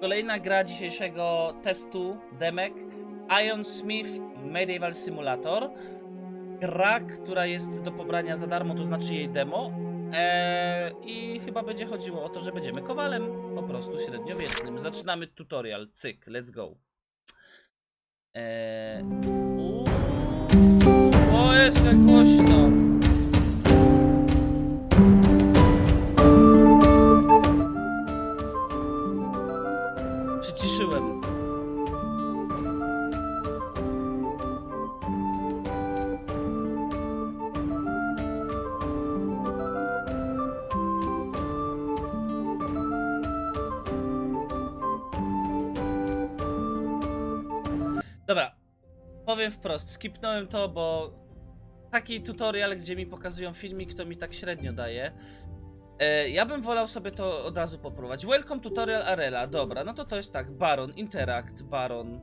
Kolejna gra dzisiejszego testu, demek. Iron Smith Medieval Simulator. Gra, która jest do pobrania za darmo, to znaczy jej demo. Eee, I chyba będzie chodziło o to, że będziemy kowalem po prostu średniowiecznym. Zaczynamy tutorial. Cyk, let's go. Eee, o, jest głośno. Dobra, powiem wprost, skipnąłem to, bo taki tutorial, gdzie mi pokazują filmik, to mi tak średnio daje. E, ja bym wolał sobie to od razu popróbować. Welcome tutorial Arela. Dobra, no to to jest tak. Baron, Interact, Baron.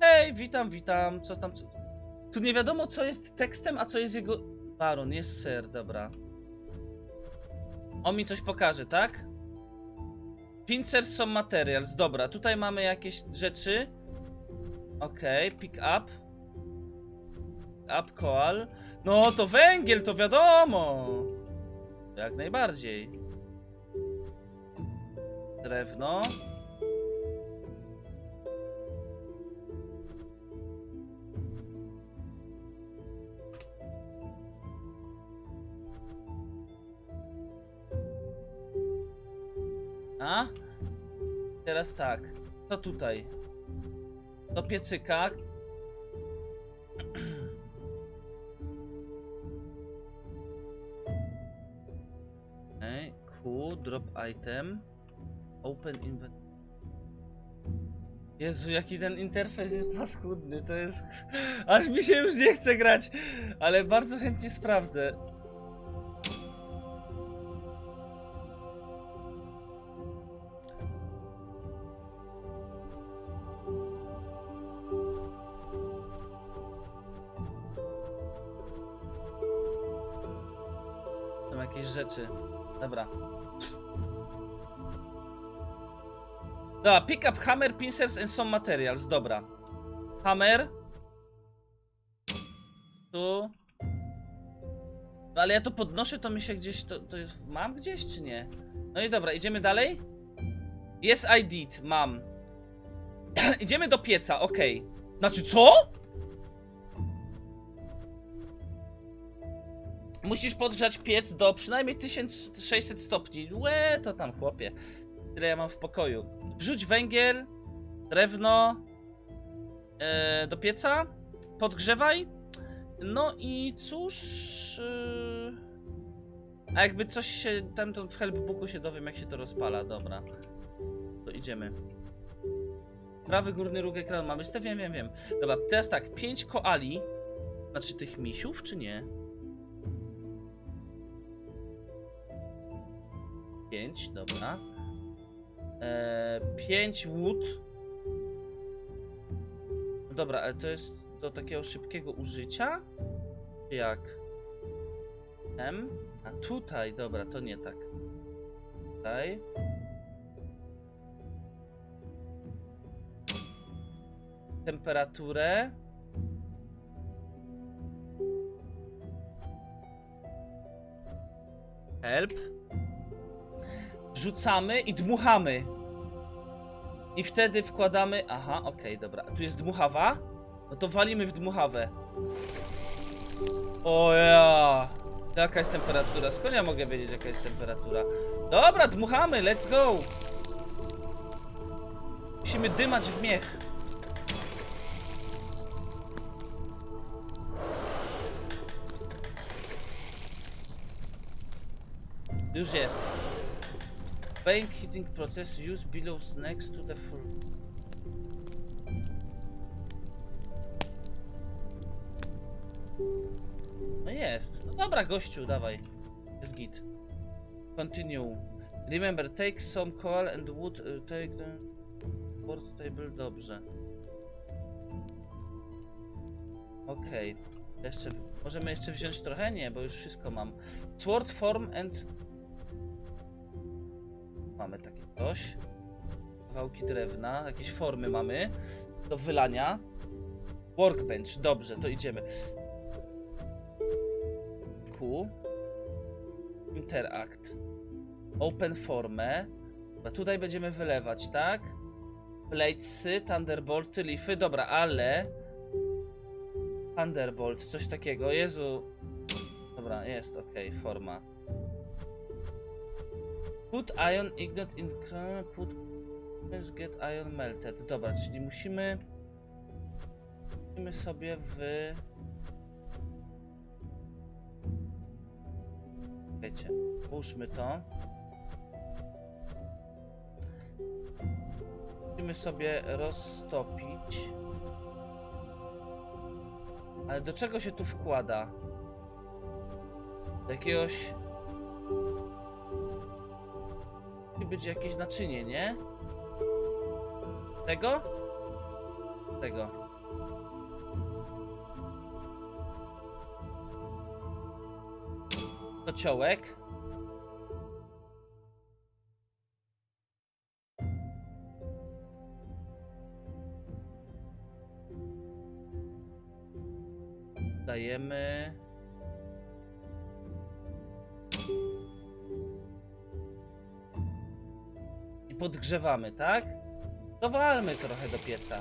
Hej, witam, witam. Co tam? Co... Tu nie wiadomo, co jest tekstem, a co jest jego... Baron, jest ser, dobra. On mi coś pokaże, tak? Pincers są materials. Dobra, tutaj mamy jakieś rzeczy. Okej, pick up. Up coal. No to węgiel, to wiadomo. Jak najbardziej. Drewno. A? Teraz tak. To tutaj. Do piecyka. Okej, Q, drop item, open invent. Jezu, jaki ten interfejs jest paskudny, to jest... Aż mi się już nie chce grać, ale bardzo chętnie sprawdzę. Rzeczy. Dobra. Dobra, pick up hammer, pincers and some materials. Dobra. Hammer. Tu. No ale ja to podnoszę, to mi się gdzieś, to, to jest, mam gdzieś czy nie? No i dobra, idziemy dalej? Yes, I did, mam. idziemy do pieca, okej. Znaczy, co? Musisz podgrzać piec do przynajmniej 1600 stopni. Łe, to tam chłopie. Tyle ja mam w pokoju. Wrzuć węgiel, drewno e, do pieca, podgrzewaj. No i cóż. e, a jakby coś się tam to w helpbooku się dowiem, jak się to rozpala. Dobra. To idziemy. Prawy górny róg ekranu mamy. Wiem, wiem, wiem. Dobra, teraz tak. 5 koali. Znaczy tych misiów, czy nie? 5, dobra. Eee, 5 wood. Dobra, ale to jest do takiego szybkiego użycia? Jak? M? A tutaj, dobra, to nie tak. Tutaj. Temperaturę. Help wrzucamy i dmuchamy. I wtedy wkładamy. Aha, okej, dobra. A tu jest dmuchawa? No to walimy w dmuchawę. O ja! Jaka jest temperatura? Skąd ja mogę wiedzieć, jaka jest temperatura? Dobra, dmuchamy, let's go! Musimy dymać w miech. Już jest. Bank heating process use billows next to the full. No jest. No dobra, gościu, dawaj. Jest git. Continue. Remember, take some coal and wood, uh, take the board table, dobrze. Okej. Jeszcze, możemy jeszcze wziąć trochę? Nie, bo już wszystko mam. Sword form and Mamy takie coś. kawałki drewna, jakieś formy mamy do wylania. Workbench, dobrze, to idziemy. Q. Interact. Open formę. A tutaj będziemy wylewać, tak? Bladesy, Thunderbolty, Leafy, dobra, ale... Thunderbolt, coś takiego, Jezu. Dobra, jest, okej, forma. Put ion ignite in put get ion melted. Dobra, czyli musimy musimy sobie w Wiecie, ułóżmy to. Musimy sobie roztopić. Ale do czego się tu wkłada? Do jakiegoś Musi być jakieś naczynie, nie? Tego? Tego. Kociołek. Dajemy. Podgrzewamy, tak? Dowalmy trochę do pieca.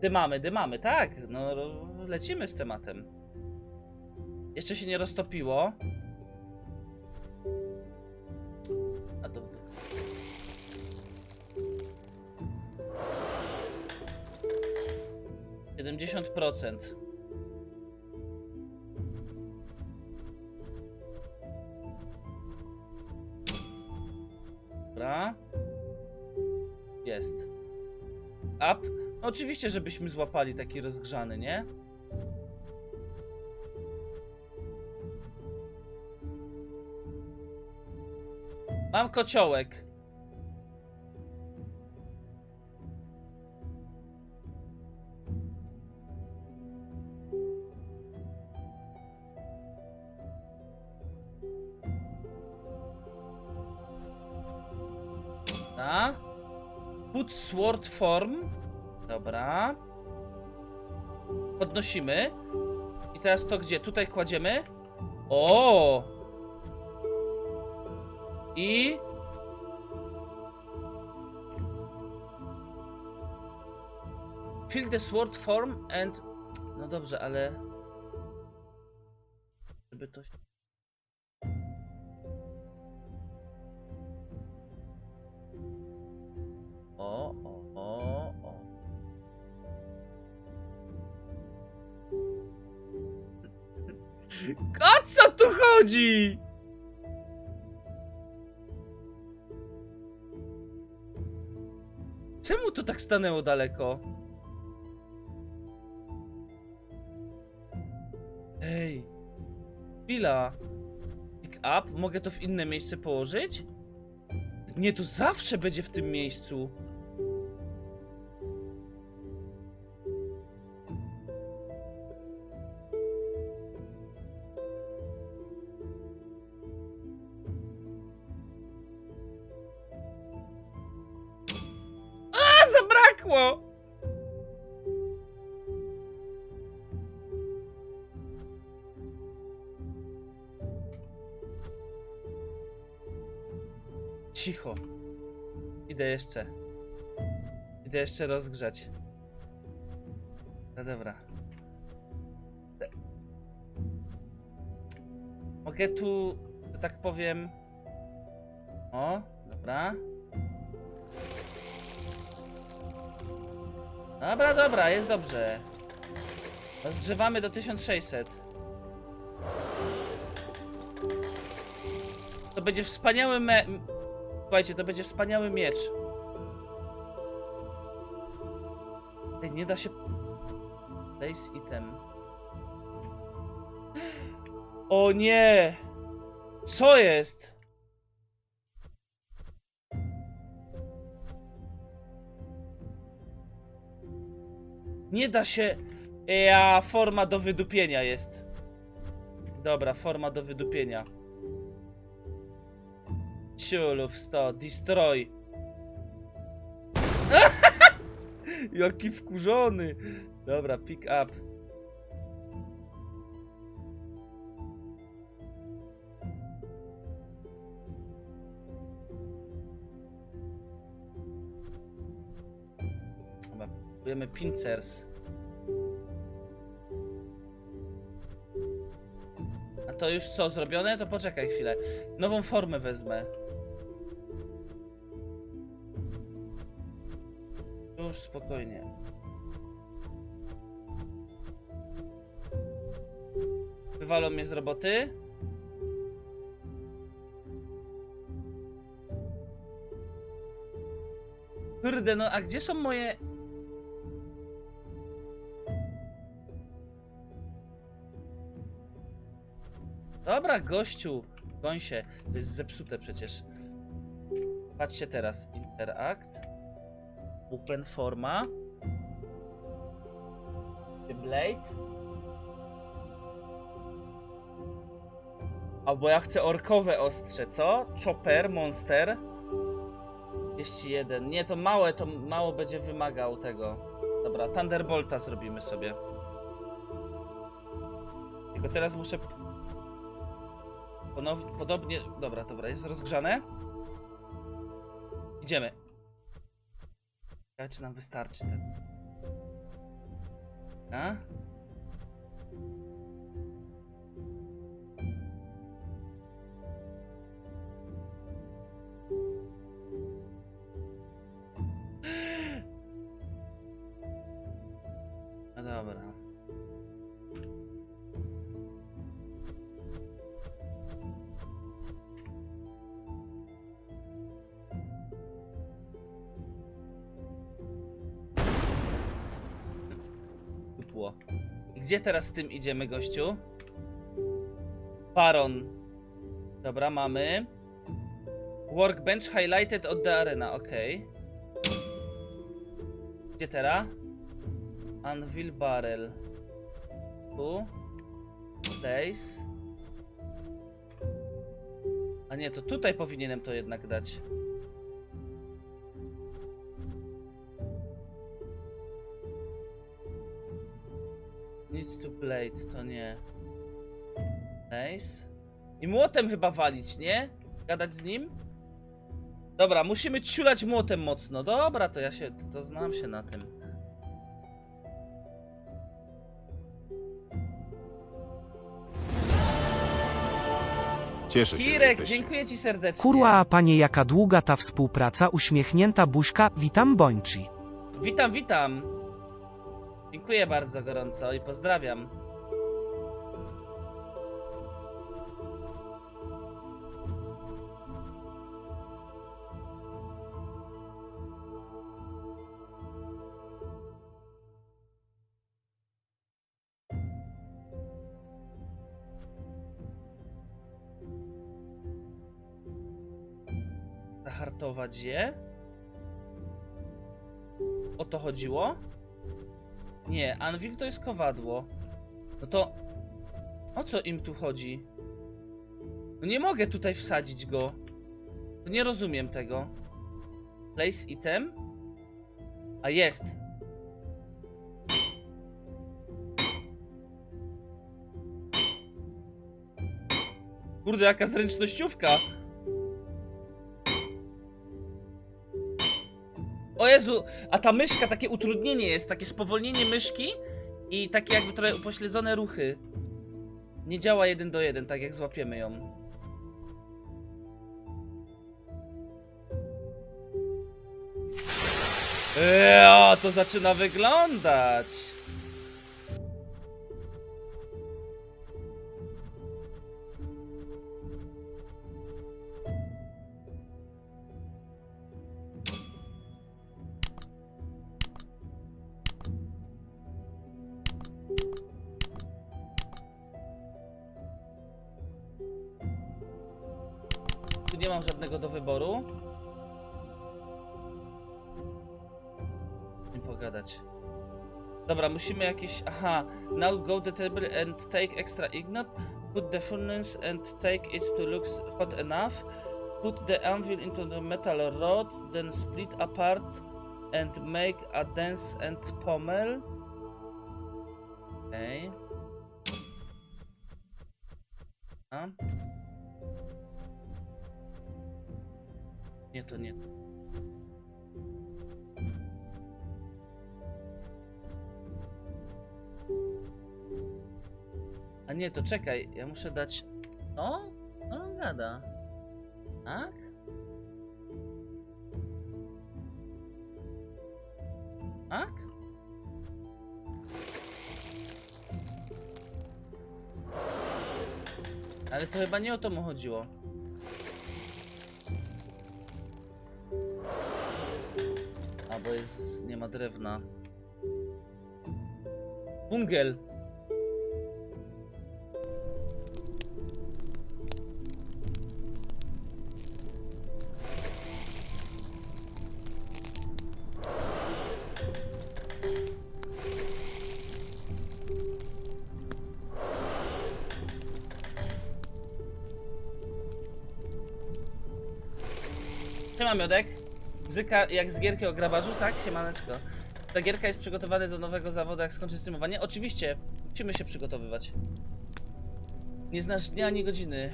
Dymamy, dymamy, tak. No, lecimy z tematem. Jeszcze się nie roztopiło. A to. Siedemdziesiąt procent. Oczywiście, żebyśmy złapali taki rozgrzany, nie? Mam kociołek. Dobra. Put sword form. Dobra. Podnosimy. I teraz to gdzie? Tutaj kładziemy. O! I. Fill the sword form and. No dobrze, ale. Żeby to. O co tu chodzi? Czemu to tak stanęło daleko? Ej. Chwila. Pick up? Mogę to w inne miejsce położyć? Nie, to zawsze będzie w tym miejscu. Jeszcze. Idę jeszcze rozgrzać. No dobra. Mogę tu, tak powiem. O, dobra. Dobra, dobra, jest dobrze. Rozgrzewamy do 1600. To będzie wspaniały me... Słuchajcie, to będzie wspaniały miecz. Nie da się... Place item. O nie! Co jest? Nie da się... Ja, forma do wydupienia jest. Dobra, forma do wydupienia. Ciulów 100, destroy. Jaki wkurzony. Dobra, pick up. Dobra, pincers. A to już co, zrobione? To poczekaj chwilę. Nową formę wezmę. Spokojnie. Wywalą mnie z roboty. Kurde, no a gdzie są moje... Dobra, gościu. Goń się. To jest zepsute przecież. Patrzcie teraz. Interact. Open forma. The Blade. Albo ja chcę orkowe ostrze, co? Chopper, Monster. 31. Nie, to małe, to mało będzie wymagał tego. Dobra, Thunderbolta zrobimy sobie. Tylko teraz muszę Ponownie, podobnie. Dobra, dobra, jest rozgrzane. Idziemy. Ciekawe, czy nam wystarczy ten. A? Gdzie teraz z tym idziemy, gościu? Baron. Dobra, mamy. Workbench highlighted od the arena, okej. Gdzie teraz? Anvil barrel. Tu. Place. A nie, to tutaj powinienem to jednak dać. Need to blade, to nie. Nice. I młotem chyba walić, nie? Gadać z nim? Dobra, musimy ciulać młotem mocno. Dobra, to ja się, to znam się na tym. Cieszę się, że Kirek, jesteście. dziękuję ci serdecznie. Kurwa, a panie jaka długa ta współpraca, uśmiechnięta buźka, witam Bończy. Witam, witam. Dziękuję bardzo gorąco i pozdrawiam. Zahartować je? O to chodziło? Nie, Anvil to jest kowadło. No to... O co im tu chodzi? No nie mogę tutaj wsadzić go. Nie rozumiem tego. Place item? A jest. Kurde, jaka zręcznościówka. O Jezu, a ta myszka, takie utrudnienie jest, takie spowolnienie myszki i takie jakby trochę upośledzone ruchy. Nie działa jeden do jeden, tak jak złapiemy ją. Eee, to zaczyna wyglądać. Musimy jakieś. Aha, now go to the table and take extra ignot. Put the furnace and take it to look hot enough. Put the anvil into the metal rod, then split apart and make a dense and pommel. Okay. A? Nie to, nie A nie, to czekaj, ja muszę dać... No? Co on gada? Tak? Tak? Ale to chyba nie o to mu chodziło. A, bo jest... nie ma drewna. Bungiel! Siema Miodek. Muzyka jak z gierki o grabarzu, tak? Siemaneczko. Ta gierka jest przygotowana do nowego zawodu, jak skończy streamowanie? Oczywiście, musimy się przygotowywać. Nie znasz dnia ani godziny.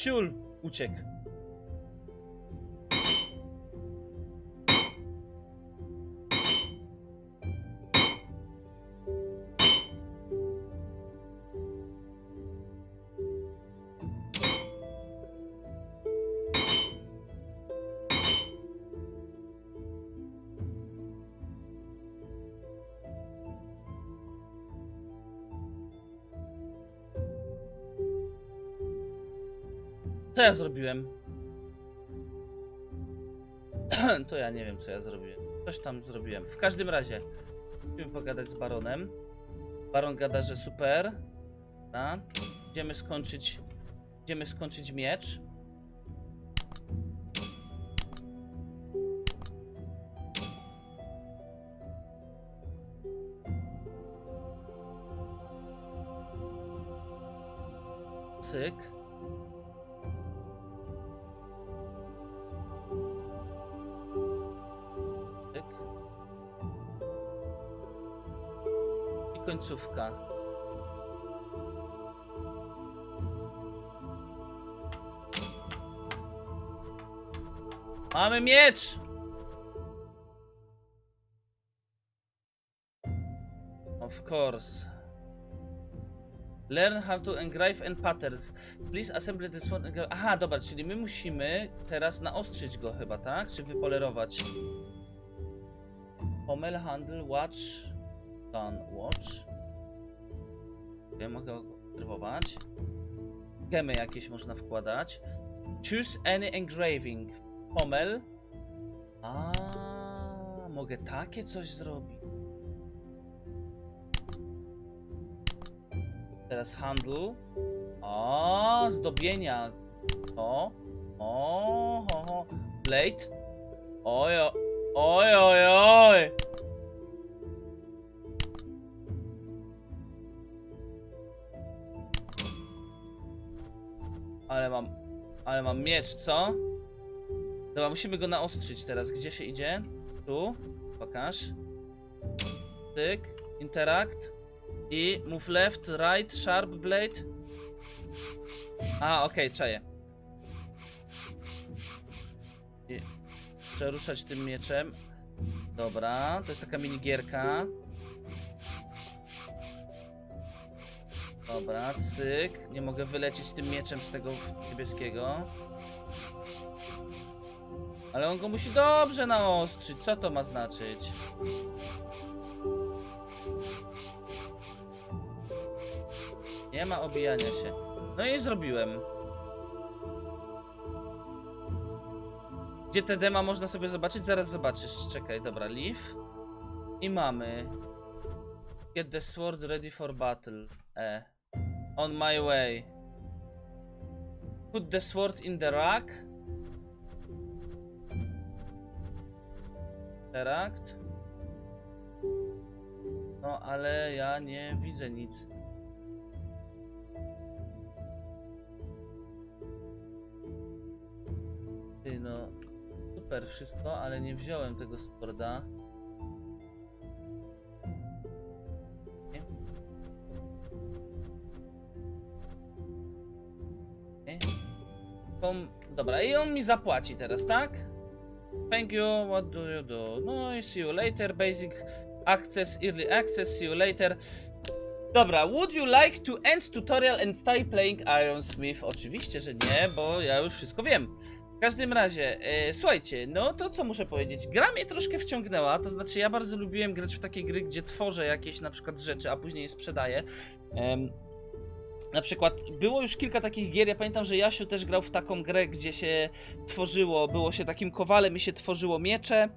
Ciul! Uciekł. Co ja zrobiłem? to ja nie wiem, co ja zrobiłem. Coś tam zrobiłem. W każdym razie, musimy pogadać z baronem. Baron gada, że super. Da. Idziemy skończyć. Idziemy skończyć miecz. Cyk. Mamy miecz! Of course. Learn how to engrave and patterns. Please assemble this one. Aha, dobra, czyli my musimy teraz naostrzyć go chyba, tak? Czy wypolerować? Pommel, handle, watch. Done, watch. Mogę go obserwować. Gemy jakieś można wkładać. Choose any engraving. Pommel. A, mogę takie coś zrobić. Teraz handle. O, zdobienia. O, o, ho, ho. Blade. Oj, o- oj, oj, oj. ale mam... Ale mam miecz, co? Dobra, musimy go naostrzyć teraz. Gdzie się idzie? Tu. Pokaż. Tyk. Interact. I move left, right, sharp blade. A, okej, okay, czaję. I tym mieczem. Dobra, to jest taka minigierka. Dobra, cyk. Nie mogę wylecieć tym mieczem z tego niebieskiego. Ale on go musi dobrze naostrzyć. Co to ma znaczyć? Nie ma obijania się. No i zrobiłem. Gdzie te dema można sobie zobaczyć? Zaraz zobaczysz. Czekaj, dobra, leave. I mamy. Get the sword ready for battle. E. On my way. Put the sword in the rack. Terakt. No, ale ja nie widzę nic. Ty no, super wszystko, ale nie wziąłem tego sporda. Dobra, i on mi zapłaci teraz, tak? Thank you, what do you do? No i see you later, basic access, early access, see you later. Dobra, would you like to end tutorial and start playing Ironsmith? Oczywiście, że nie, bo ja już wszystko wiem. W każdym razie, e, słuchajcie, no to co muszę powiedzieć? Gra mnie troszkę wciągnęła, to znaczy ja bardzo lubiłem grać w takie gry, gdzie tworzę jakieś na przykład rzeczy, a później je sprzedaję. Em, na przykład było już kilka takich gier, ja pamiętam, że Jasiu też grał w taką grę, gdzie się tworzyło, było się takim kowalem i się tworzyło miecze.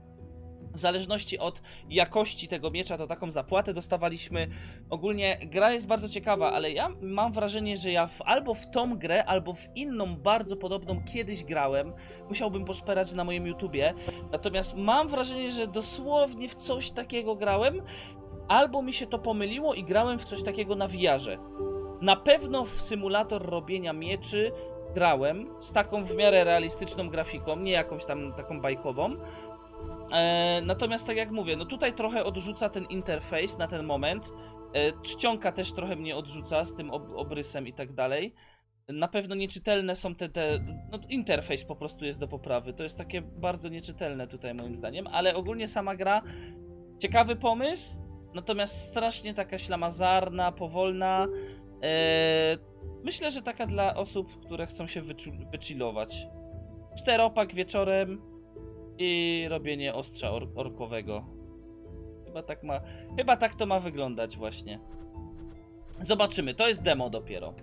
W zależności od jakości tego miecza, to taką zapłatę dostawaliśmy. Ogólnie gra jest bardzo ciekawa, ale ja mam wrażenie, że ja w, albo w tą grę, albo w inną bardzo podobną kiedyś grałem. Musiałbym poszperać na moim YouTubie. Natomiast mam wrażenie, że dosłownie w coś takiego grałem, albo mi się to pomyliło i grałem w coś takiego na VR-ze. Na pewno w symulator robienia mieczy grałem z taką w miarę realistyczną grafiką, nie jakąś tam taką bajkową. E, natomiast tak jak mówię, no tutaj trochę odrzuca ten interfejs na ten moment. E, czcionka też trochę mnie odrzuca z tym ob obrysem i tak dalej. Na pewno nieczytelne są te, te. No, interfejs po prostu jest do poprawy. To jest takie bardzo nieczytelne tutaj, moim zdaniem, ale ogólnie sama gra. Ciekawy pomysł, natomiast strasznie taka ślamazarna, powolna. E, myślę, że taka dla osób, które chcą się wychillować. Czteropak wieczorem, i robienie ostrza or orkowego. Chyba tak ma. Chyba tak to ma wyglądać właśnie. Zobaczymy, to jest demo dopiero.